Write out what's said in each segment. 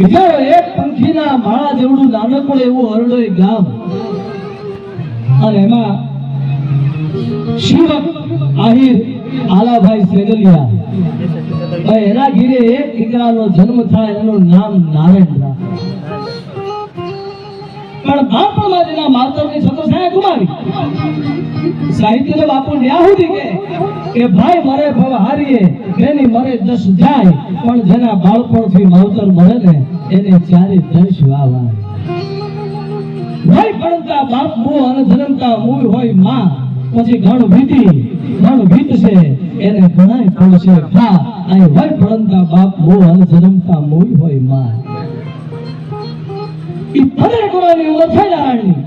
વિચારો એક પંખીના માળા જેવડું નાનકડું એવું હરડોય ગામ. અને એમાં શિવક, આહિર, આલાભાઈ સેગલિયા એના ઘીરે એક દીકરાનો જન્મ થાય, એનું નામ નારાયણ પણ બાપણમાં જેના માતરની છત્ર સાહેબ ગુમાવી. સાહિત્ય બાપુ ન્યા સુધી કે? ભાઈ મરે ભવ હારીએ, એની મરે દસ જાય, પણ જેના બાળપણથી માવતર મળે ને, એને ચારે દસ વાવા ભાઈ ભણતા બાપ મો અને જન્મતા મૂળ હોયમાં, પછી ઘણ વીતી ઘણ છે, એને ઘણાય છે ખા અહીં ભાઈ ભણતા બાપ મો અને જન્મતા મૂળ હોયમાં. ઈ ફરે ગુણાની થઈ નારાયણની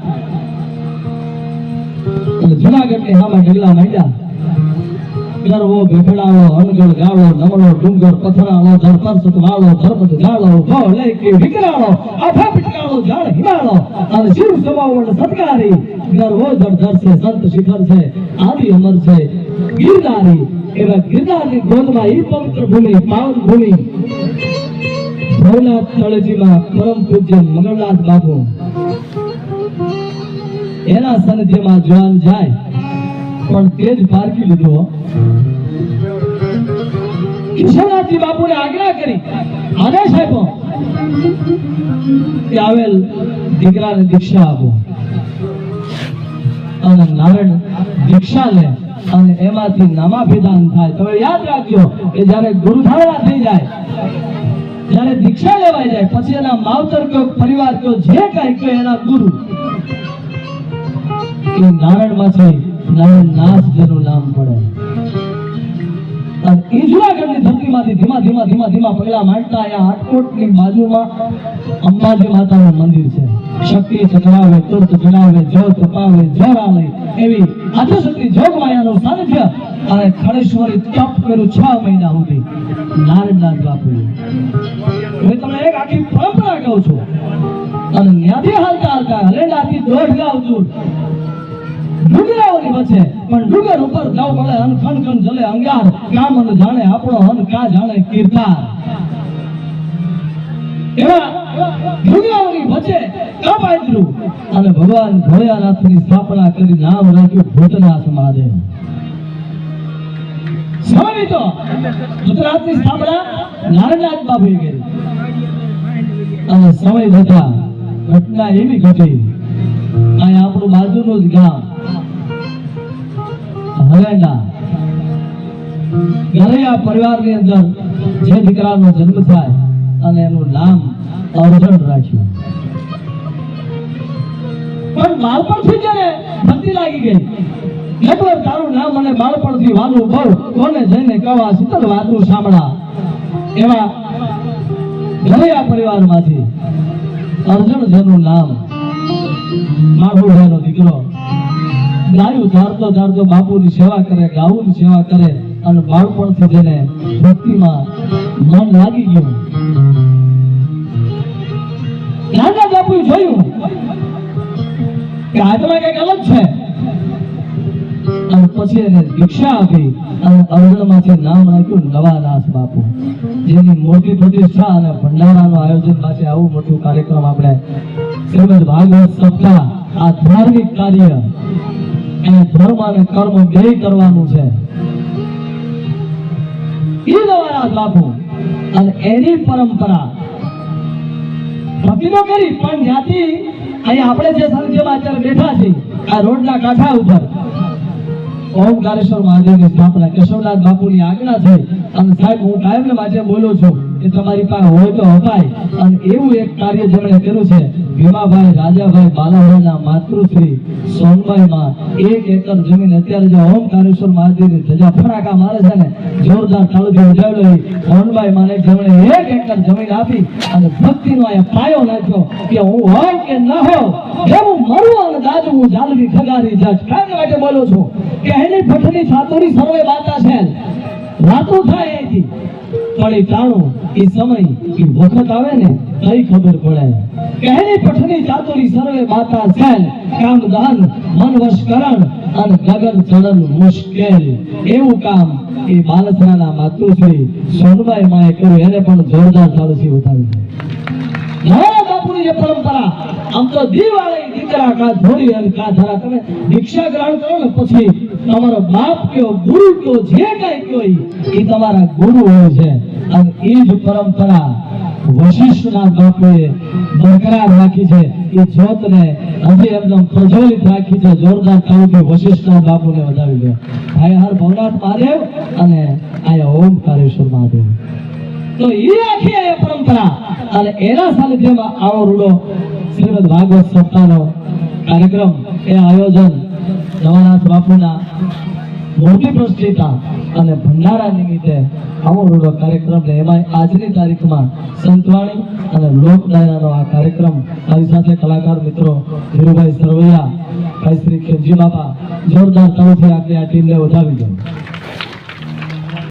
અને જુનાગઢની સામે ડગલા માંડ્યા. ગરવો ભેફડાળો અનગળ ગાળો નમળો ડુંગર, પથરાળો ધરપરસત વાળો ધરપત ગાળો ભવ લઈ વિકરાળો આફા પિટકાળો જાળ હિમાળો, અને શિવ સમાવણ સત્કારી. ગરવો ધરધર છે સંત શિખર છે, આદિ અમર છે, ગિરનારી. એવા ગિરનારની ગોદમાં ઈ પવિત્ર ભૂમિ, પાવન ભૂમિ. ભવનાથ તળેજીમાં પરમ પૂજ્ય મંગળનાથ બાપુ. એના સાનિધ્યમાં જવાન જાય. પણ તે જ પારખી લીધો. કિશોરનાથજી બાપુને આજ્ઞા કરી. આદેશ આપ્યો કે આવેલ દીકરાને દીક્ષા આપો. અને નારાયણ દીક્ષા લે અને એમાંથી નામાભિધાન થાય. તમે યાદ રાખજો કે જ્યારે ગુરુધારણા થઈ જાય, જ્યારે દીક્ષા લેવાય જાય, પછી એના માવતર કયો પરિવાર કયો, જે કાંઈ કયો એના ગુરુ એ નારાયણમાંથી નારાયણ નાથ જેનું નામ પડે. જુનાગઢની ધરતીમાંથી ધીમા ધીમા ધીમા ધીમા પગલા માંડતા અહીંયા હાટકોટની બાજુમાં અંબાજી માતાનું મંદિર છે. શક્તિ ચકરાવે તુર્ત જણાવે જ્યોત અપાવે જ્વર આલે એવી આદ્યશક્તિ જોગમાયાનું સાનિધ્ય અને ખડેશ્વરી તપ કર્યું છ મહિના સુધી. નારાયણનાથ બાપુ હવે તમને એક આખી પરંપરા કહું છું. અને ત્યાંથી હાલતા હાલતા દોઢ ગાવ દૂર. વચ્ચે, પણ ડુંગર ઉપર જાવ મળે અન ખન જલે અંગાર. કામ અને જાણે આપણો અન કા જાણે કીર્તાર એવા ડુંગરાઓની વચ્ચે કાપાયદ્રું અને ભગવાન સ્થાપના કરી નામ રાખ્યું ભૂતનાથ મહાદેવ. સ્વામી તો ભૂતનાથની સ્થાપના નારાયણનાથ બાપુએ કરી. અને સમય જતા ઘટના એવી ઘટી. અહીંયા આપણું બાજુનું જ ગામ. હલેના ગરૈયા પરિવારની અંદર જે દીકરાનો જન્મ થાય અને એનું નામ અર્જણ રાખ્યું. પણ બાળપણથી જ એને ભક્તિ લાગી ગઈ, એકવાર તારું નામ અને બાળપણથી વાલું બહુ કોને જઈને કવા શીતળ વાતું સાંભળા એવા ગરૈયા પરિવારમાંથી અર્જુન જેનું નામ માધુભાઈનો દીકરો. ગાયું ધારતો ધારતો બાપુની સેવા કરે, ગાઉની સેવા કરે અને બાળપણથી જેને ભક્તિમાં મન લાગી ગયું. નાના બાપુએ જોયું કે આત્મા કંઈક અલગ છે. પછી એને દીક્ષા આપી અને અર્જણમાંથી નામ રાખ્યું નવાદાસ બાપુ. જેની મોટી પ્રતિષ્ઠા અને ભંડારાનું આયોજન પાસે આવું મોટું કાર્યક્રમ આપણે શ્રીમદ ભાગવત સપ્તાહ, આ ધાર્મિક કાર્ય એને ધર્મ અને કર્મ બે કરવાનું છે. એ નવાદાસ બાપુ અને એની પરંપરા. ભક્તિનો કરી, પણ જ્યાંથી અહીંયા આપણે જે સંખ્યામાં અત્યારે બેઠા છીએ, આ રોડના કાંઠા ઉપર ઓમકારેશ્વર મહાદેવની સ્થાપના કેશવનાથ બાપુની આજ્ઞા છે. અને સાહેબ હું કાયમને માટે બોલું છું. કે તમારી પાસે હોય તો અપાય. અને એવું એક કાર્ય જેમણે કર્યું છે, ભીમાભાઈ, રાજાભાઈ બાલાભાઈના માતૃશ્રી સોનભાઈમાં એક એકર જમીન. અત્યારે જે ઓમકારેશ્વર મહાદેવની ધજા ફટાકા મારે છે ને, જોરદાર તાળુથી ઉજાડ્યો એ સોનબાઈ માને જેમણે એક એકર જમીન આપી અને ભક્તિનો અહીંયા પાયો નાખ્યો કે હું હોઉં કે ન હોઉં જેવું મરું અને દાદુ હું જાલવી, ખગારી, જજ. કાયમ માટે બોલું છું કે એની ભઠની સાતુરી સર્વે બાતા છે. વાતો થાય એથી પણ એ ટાણો એ સમય, એ વખત આવે ને તઈ ખબર પડે. કહેલી પઠની ચાતુરી સર્વે માતા સેલ, કામ દાન, મન વશ કરણ, અને ગગન ચડન મુશ્કેલ. એવું કામ એ બાલસરાના માતુશ્રી સોનબાઈ માએ કર્યું, એને પણ જોરદાર તાળુથી ઉઠાવી મારા જે પરંપરા. આમ તો દિવાળી, દીકરા કા ધોળી અને કા ધરા. તમે દીક્ષા ગ્રહણ કરો ને, પછી તમારો બાપ કયો, ગુરુ કયો, જે કઈ કયો ઈ તમારા ગુરુ હોય છે. અને એ જ પરંપરા વશિષ્ઠના બાપુએ બરકરાર રાખી છે. એ જ્યોતને હજી એમનેમ પ્રજ્વલિત રાખી છે. જોરદાર તાળુથી વશિષ્ઠના બાપુને વધાવી દો. ભાઈ, હર ભવનાથ મહાદેવ અને આયા ઓમકારેશ્વર મહાદેવ. તો એ આખી પરંપરા. અને એના સાનિધ્યમાં આવો રૂડો શ્રીમદ ભાગવત સપ્તાહનો કાર્યક્રમ, એ આયોજન નવાનાથ બાપુના મોટી પ્રતિષ્ઠા અને ભંડારા નિમિત્તે આવો રૂડો કાર્યક્રમ ને એમાં આજની તારીખમાં સંતવાણી અને લોક આ કાર્યક્રમ મારી સાથે કલાકાર મિત્રો ધીરુભાઈ સરવૈયા, ભાઈ શ્રી ખેમજી બાપા, જોરદાર તરફથી આપણે આ ટીમને વધાવી દો.